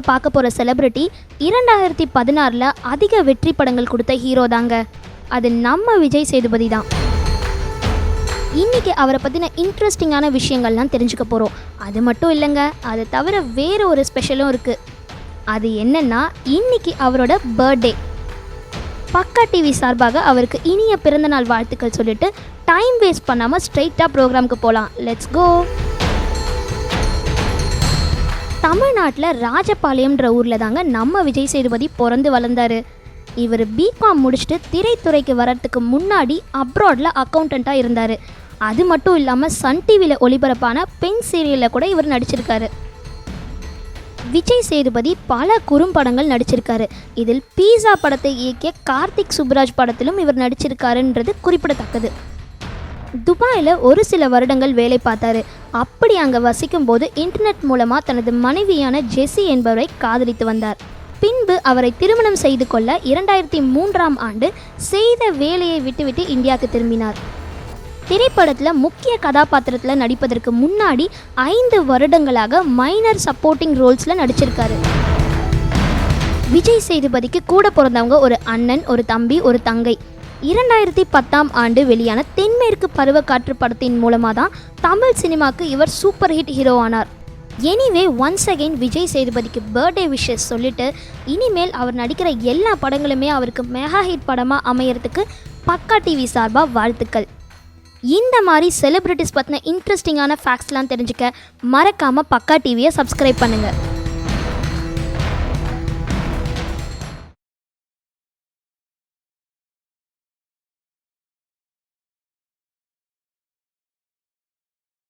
பார்க்க போகிற செலிபிரிட்டி இரண்டாயிரத்தி பதினாறில் அதிக வெற்றி படங்கள் கொடுத்த ஹீரோ தாங்க. அது நம்ம விஜய் சேதுபதி தான். இன்னைக்கு அவரை பற்றின இன்ட்ரெஸ்டிங்கான விஷயங்கள்லாம் தெரிஞ்சுக்க போகிறோம் அது மட்டும் இல்லைங்க அது தவிர வேறு ஒரு ஸ்பெஷலும் இருக்குது அது என்னன்னா இன்னைக்கு அவரோட பர்த்டே பக்கா டிவி சார்பாக அவருக்கு இனிய பிறந்தநாள் வாழ்த்துக்கள் சொல்லிட்டு டைம் வேஸ்ட் பண்ணாமல் ஸ்ட்ரைட்டாக ப்ரோக்ராமுக்கு போகலாம் லெட்ஸ் கோ தமிழ்நாட்டில் ராஜபாளையம்ன்ற ஊரில் தாங்க நம்ம விஜய் சேதுபதி பிறந்து வளர்ந்தார். இவர் பிகாம் முடிச்சுட்டு திரைத்துறைக்கு வர்றதுக்கு முன்னாடி அப்ராடில் அக்கௌண்டண்ட்டாக இருந்தார். அது மட்டும் இல்லாமல் சன் டிவியில் ஒளிபரப்பான பெண் சீரியலில் கூட இவர் நடிச்சிருக்காரு. விஜய் சேதுபதி பல குறும்படங்கள் நடிச்சிருக்காரு. இதில் பீஸா படத்தை இயக்கிய கார்த்திக் சுப்ராஜ் படத்திலும் இவர் நடிச்சிருக்காருன்றது குறிப்பிடத்தக்கது. துபாயில் ஒரு சில வருடங்கள் வேலை பார்த்தாரு. அப்படி அங்கே வசிக்கும் போது இன்டர்நெட் மூலமாக தனது மனைவியான ஜெஸ்ஸி என்பவரை காதலித்து வந்தார். பின்பு அவரை திருமணம் செய்து கொள்ள இரண்டாயிரத்தி மூன்றாம் ஆண்டு செய்த வேலையை விட்டுவிட்டு இந்தியாவுக்கு திரும்பினார். திரைப்படத்தில் முக்கிய கதாபாத்திரத்தில் நடிப்பதற்கு முன்னாடி ஐந்து வருடங்களாக மைனர் சப்போர்ட்டிங் ரோல்ஸில் நடிச்சிருக்காரு. விஜய் சேதுபதிக்கு கூட பிறந்தவங்க ஒரு அண்ணன் ஒரு தம்பி ஒரு தங்கை. இரண்டாயிரத்தி பத்தாம் ஆண்டு வெளியான தென்மேற்கு பருவக்காற்று படத்தின் மூலமாக தான் தமிழ் சினிமாக்கு இவர் சூப்பர் ஹிட் ஹீரோ ஆனார். எனிவே ஒன்ஸ் அகெயின் விஜய் சேதுபதிக்கு பர்த்டே விஷஸ் சொல்லிட்டு இனிமேல் அவர் நடிக்கிற எல்லா படங்களுமே அவருக்கு மெகா ஹிட் படமாக அமையறதுக்கு பக்கா டிவி சார்பாக வாழ்த்துக்கள். இந்த மாதிரி செலிப்ரிட்டிஸ் பற்றின இன்ட்ரெஸ்டிங்கான ஃபேக்ட்ஸ்லாம் தெரிஞ்சுக்க மறக்காமல் பக்கா டிவியை சப்ஸ்கிரைப் பண்ணுங்கள்